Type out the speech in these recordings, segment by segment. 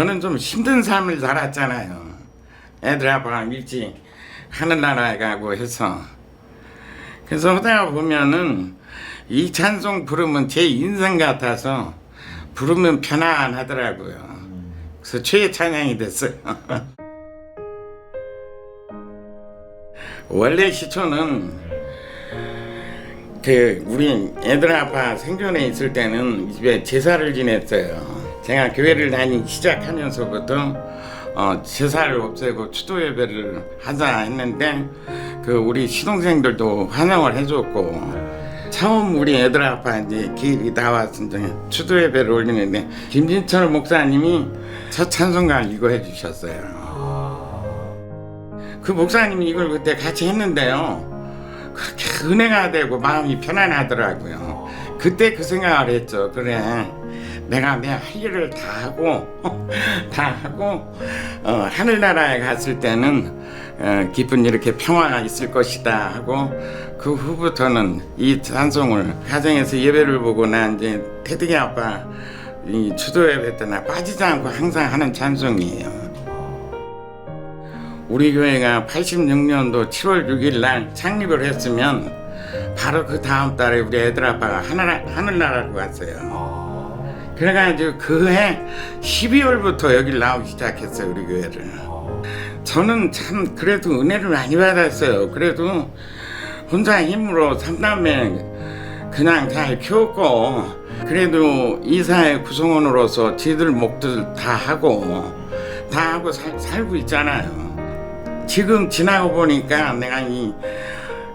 저는 좀 힘든 삶을 살았잖아요. 애들 아빠랑 일찍 하늘나라에 가고 해서 그래서 하다가 보면은 이 찬송 부르면 제 인생 같아서 부르면 편안하더라고요. 그래서 최애 찬양이 됐어요. 원래 시초는 그 우리 애들 아빠 생존에 있을 때는 집에 제사를 지냈어요. 제가 교회를 다니기 시작하면서부터 어, 제사를 없애고 추도 예배를 하자 했는데 그 우리 시동생들도 환영을 해줬고 처음 우리 애들 아빠 이제 나와서 이제 추도 예배를 올리는데 김진철 목사님이 첫 찬송가를 이거 해주셨어요. 그 목사님이 이걸 그때 같이 했는데요. 그렇게 은혜가 되고 마음이 편안하더라고요. 그때 그 생각을 했죠. 그래. 내가 내 할 일을 다 하고 다 하고 어, 하늘나라에 갔을 때는 어, 기쁜 이렇게 평화가 있을 것이다 하고 그 후부터는 이 찬송을 가정에서 예배를 보고 난 이제 태득이 아빠 이 추도 예배 때나 빠지지 않고 항상 하는 찬송이에요. 우리 교회가 86년도 7월 6일 날 창립을 했으면 바로 그 다음 달에 우리 애들 아빠가 하늘, 하늘나라로 갔어요. 그래가지고 그 해 12월부터 여길 나오기 시작했어요, 우리 교회를. 저는 참 그래도 은혜를 많이 받았어요. 그래도 혼자 힘으로 삼남매 그냥 잘 키웠고, 그래도 이사의 구성원으로서 지들 목들 다 하고, 다 하고 살, 살고 있잖아요. 지금 지나고 보니까 내가 이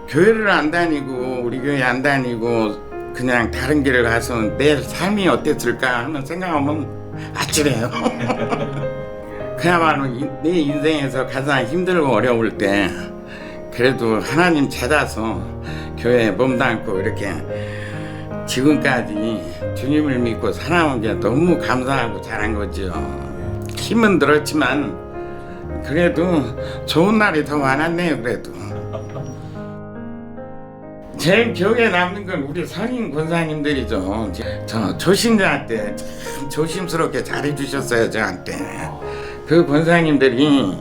교회를 안 다니고 우리 교회 안 다니고 그냥 다른 길을 가서 내 삶이 어땠을까 하는 생각하면 아찔해요. 그야말로 이- 내 인생에서 가장 힘들고 어려울 때 그래도 하나님 찾아서 교회에 몸담고 이렇게 지금까지 주님을 믿고 살아온 게 너무 감사하고 잘한 거죠. 힘은 들었지만 그래도 좋은 날이 더 많았네요 그래도 제일 기억에 남는 건 우리 선임 권사님들이죠. 저때참 조심스럽게 잘해주셨어요 저한테. 그 권사님들이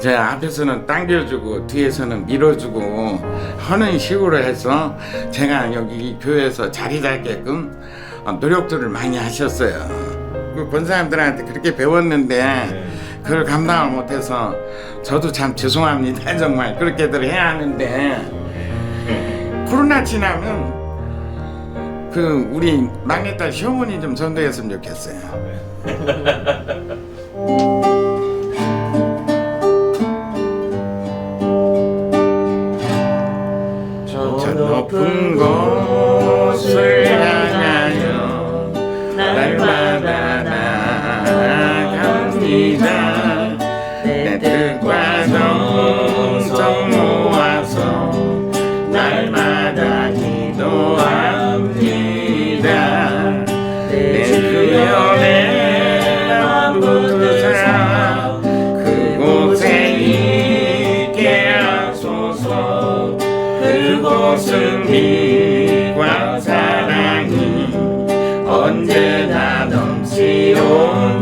제 앞에서는 당겨주고 뒤에서는 밀어주고 하는 식으로 해서 제가 여기 이 교회에서 자리 잡게끔 어, 노력들을 많이 하셨어요. 그 권사님들한테 그렇게 배웠는데 그걸 감당을 못해서 저도 참 죄송합니다. 정말 그렇게들 해야 하는데 코로나 지나면 그 우리 막내딸 시어머니 좀 전도했으면 좋겠어요. 저 높은 곳을 향하여 날마다 나아갑니다. 내 뜻과 그곳은 빛과 사랑이 언제나 넘치옵니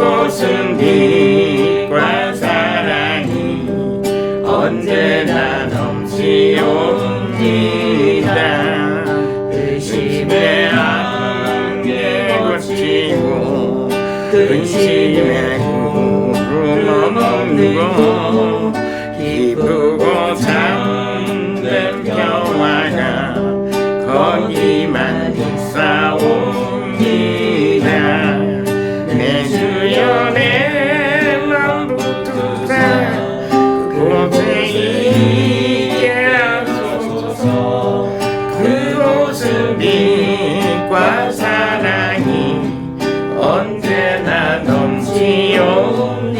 곳은 빛과 사랑이 언제나 넘치옵니다. 의심의 안개 거치고 근심의 구름 없고 기쁘고 참 수연의 맘부터 그곳에 있게 하소서. 그곳은 빛과 사랑이 언제나 넘치오니.